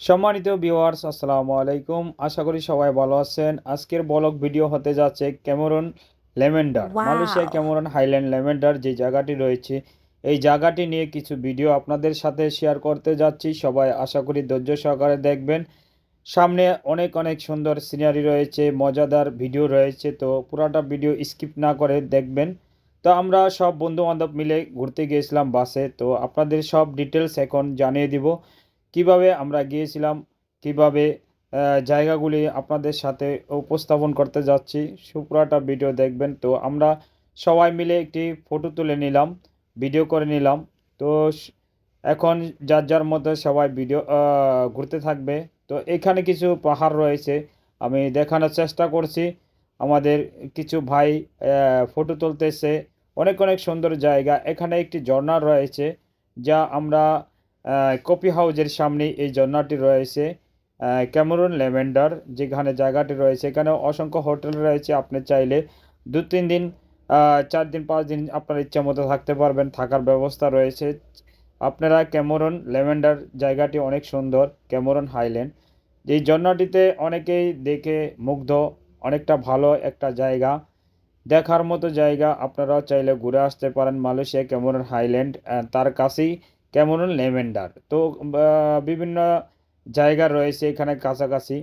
সম্মানিত ভিউয়ার্স আসসালামু আলাইকুম। আশা করি সবাই ভালো আছেন। আজকের ব্লগ ভিডিও হতে যাচ্ছে Cameron lavender Malaysia Cameron Highland lavender যে জায়গাটি রয়েছে। এই জায়গাটি নিয়ে কিছু ভিডিও আপনাদের সাথে শেয়ার করতে যাচ্ছি। সবাই আশা করি ধৈর্য সহকারে দেখবেন। সামনে অনেক অনেক সুন্দর সিনারি রয়েছে মজাদার ভিডিও রয়েছে তো পুরাটা ভিডিও স্কিপ না করে দেখবেন। তো আমরা সব বন্ধু বান্ধব মিলে ঘুরতে গিয়েছিলাম বাসে তো আপনাদের সব ডিটেলস এখন জানিয়ে দিব। কীভাবে আমরা গিয়েছিলাম, কীভাবে জায়গাগুলি আপনাদের সাথে উপস্থাপন করতে যাচ্ছি সুপুরাটা ভিডিও দেখবেন। তো আমরা সবাই মিলে একটি ফটো তুলে নিলাম ভিডিও করে নিলাম। তো এখন যার যার মধ্যে সবাই ভিডিও ঘুরতে থাকবে। তো এখানে কিছু পাহাড় রয়েছে, আমি দেখানোর চেষ্টা করছি। আমাদের কিছু ভাই ফটো তুলতেছে। অনেক অনেক সুন্দর জায়গা। এখানে একটি ঝর্ণা রয়েছে, যা আমরা কফি হাউজের সামনে এই ঝর্ণাটি রয়েছে। ক্যামেরুন লেভেন্ডার যেখানে জায়গাটি রয়েছে, এখানে অসংখ্য হোটেল রয়েছে। আপনি চাইলে দু, তিন দিন চার দিন, পাঁচ দিন আপনার ইচ্ছা মতো থাকতে পারবেন, থাকার ব্যবস্থা রয়েছে। আপনারা ক্যামেরন লেভেন্ডার জায়গাটি অনেক সুন্দর, ক্যামেরন হাইল্যান্ড। এই ঝর্ণাটিতে অনেকেই দেখে মুগ্ধ, অনেকটা ভালো একটা জায়গা। দেখার মতো জায়গা আপনারাও চাইলে ঘুরে আসতে পারেন মালয়েশিয়া ক্যামেরন হাইল্যান্ড তার কাছেই। ক্যামেরন লেভেন্ডার তো বিভিন্ন জায়গা রয়েছে এখানে কাছাকাছি।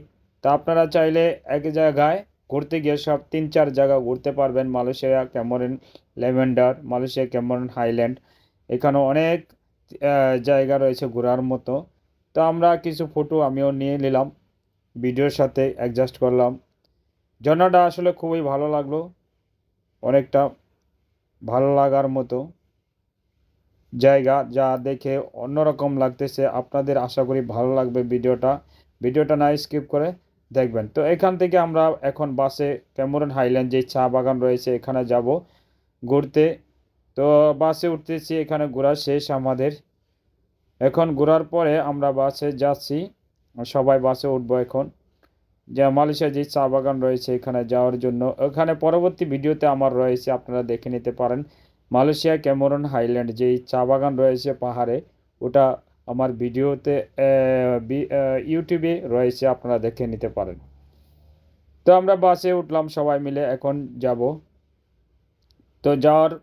তো আপনারা চাইলে এক জায়গায় ঘুরতে গিয়ে সব তিন চার জায়গা ঘুরতে পারবেন। Malaysia Cameron lavender Malaysia Cameron Highland. এখানে অনেক জায়গা রয়েছে ঘোরার মতো। তো আমরা কিছু ফটো আমিও নিয়ে নিলাম। ভিডিওর সাথে অ্যাডজাস্ট করলাম। ঝর্ণাটা আসলে খুবই ভালো লাগল। অনেকটা ভালো লাগার মতো। জায়গা যা দেখে অন্যরকম লাগতেছে। আপনাদের আশা করি ভালো লাগবে ভিডিওটা। ভিডিওটা না স্কিপ করে দেখবেন। তো এখান থেকে আমরা এখন বাসে ক্যামেরন হাইল্যান্ড যে চা বাগান রয়েছে, এখানে যাব ঘুরতে। তো বাসে উঠতেছি, এখানে ঘোরা শেষ আমাদের। এখন ঘোরার পরে আমরা বাসে যাচ্ছি। সবাই বাসে উঠবো এখন। যে মালয়েশিয়া যে চা বাগান রয়েছে, এখানে যাওয়ার জন্য। ওখানে পরবর্তী ভিডিওতে আমার রয়েছে, আপনারা দেখে নিতে পারেন। মালয়েশিয়া, ক্যামেরন, হাইল্যান্ড, যেই চা বাগান রয়েছে পাহাড়ে, ওটা আমার ভিডিওতে ইউটিউবে রয়েছে, আপনারা দেখে নিতে পারেন। তো আমরা বাসে উঠলাম সবাই মিলে, এখন যাব। তো যাওয়ার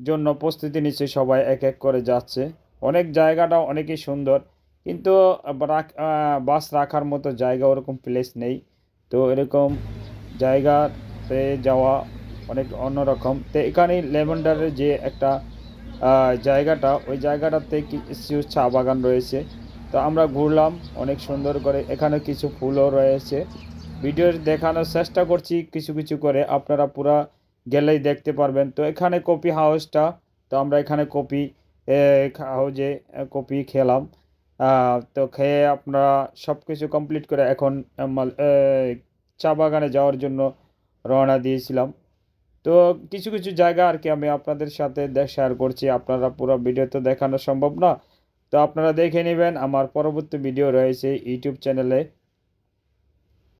জন্য প্রস্তুতি নিচ্ছে সবাই, এক এক করে যাচ্ছে। অনেক জায়গাটা অনেকই সুন্দর, কিন্তু বাস রাখার মতো জায়গা ওরকম প্লেস নেই। তো এরকম জায়গাতে যাওয়া অনেক অন্যরকম। তো এখানে লেভেন্ডারের যে একটা জায়গাটা, ওই জায়গাটাতে কিছু চা বাগান রয়েছে। তো আমরা ঘুরলাম, অনেক সুন্দর করে। এখানে কিছু ফুলও রয়েছে। ভিডিও দেখানোর চেষ্টা করছি কিছু কিছু করে। আপনারা পুরা গেলেই দেখতে পারবেন। তো এখানে কপি হাউসটা, তো আমরা এখানে কপি হাউজে কপি খেলাম। তো খেয়ে আপনারা সব কিছু কমপ্লিট করে এখন চা বাগানে যাওয়ার জন্য রওনা দিয়েছিলাম। তো কিছু কিছু জায়গা আর কি আমি আপনাদের সাথে শেয়ার করছি। আপনারা পুরো ভিডিও তো দেখানো সম্ভব না। তো আপনারা দেখে নেবেন, আমার পরবর্তী ভিডিও রয়েছে ইউটিউব চ্যানেলে